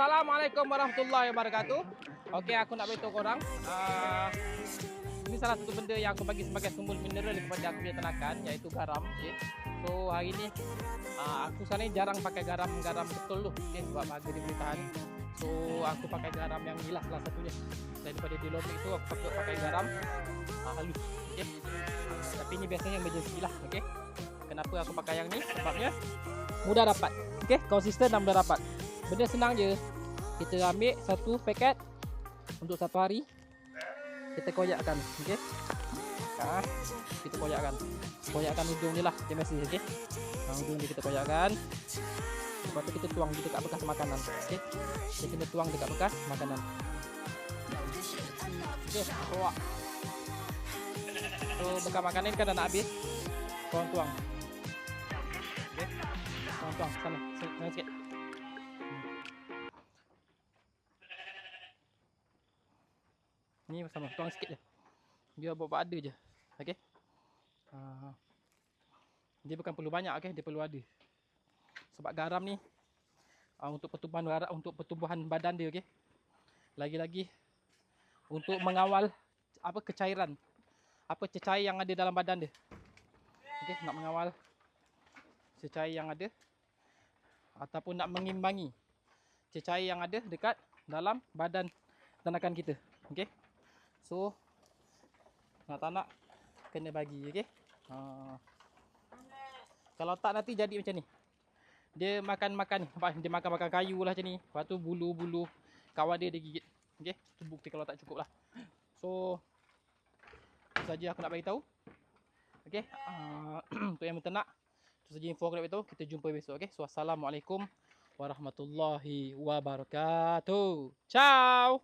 Assalamualaikum warahmatullahi wabarakatuh. Okey, aku nak beritahu korang. Uh, ini salah satu benda yang aku bagi sebagai sumber mineral kepada aku punya ternakan iaitu garam. Okay. So hari ni uh, aku ni jarang pakai garam-garam betul tu. Okay, sebab harga dia boleh tahan. So aku pakai garam yang ni lah salah satunya. Daripada di lobby tu aku pakai, pakai garam uh, halus. Okay. Uh, tapi ni biasanya emergency lah. Okay. Kenapa aku pakai yang ni? Sebabnya mudah dapat. Okay, konsisten dan mudah dapat. Benda senang je. Kita ambil satu paket untuk satu hari. Kita koyakkan, okey. Ha, kita koyakkan. Koyakkan ujung ni lah, dia mesti okey. Ha, ujung ni kita koyakkan. Lepas tu kita tuang di dekat bekas makanan, okey. Kita kena tuang dekat bekas makanan. Okey, tuang. So, bekas makanan kan dah nak habis. Tuang-tuang. Okey. Tuang-tuang sana, sana sikit. Ni sama, tuang sikit je. Biar buat ada je. Okey. Ha. Dia bukan perlu banyak okey, dia perlu ada. Sebab garam ni uh, untuk pertumbuhan garam untuk pertumbuhan badan dia okey. Lagi-lagi untuk mengawal apa kecairan. Apa cecair yang ada dalam badan dia. Okey, nak mengawal cecair yang ada ataupun nak mengimbangi cecair yang ada dekat dalam badan ternakan kita. Okey. So nak tak nak kena bagi okey. Ha. Kalau tak nanti jadi macam ni. Dia makan-makan dia makan-makan kayu lah macam ni. Lepas tu bulu-bulu kawan dia dia gigit. Okey. Tu bukti kalau tak cukup lah. So itu saja aku nak bagi tahu. Okey. Uh, untuk yang berternak itu saja info aku nak beritahu. Kita jumpa besok okey. So assalamualaikum warahmatullahi wabarakatuh. Ciao.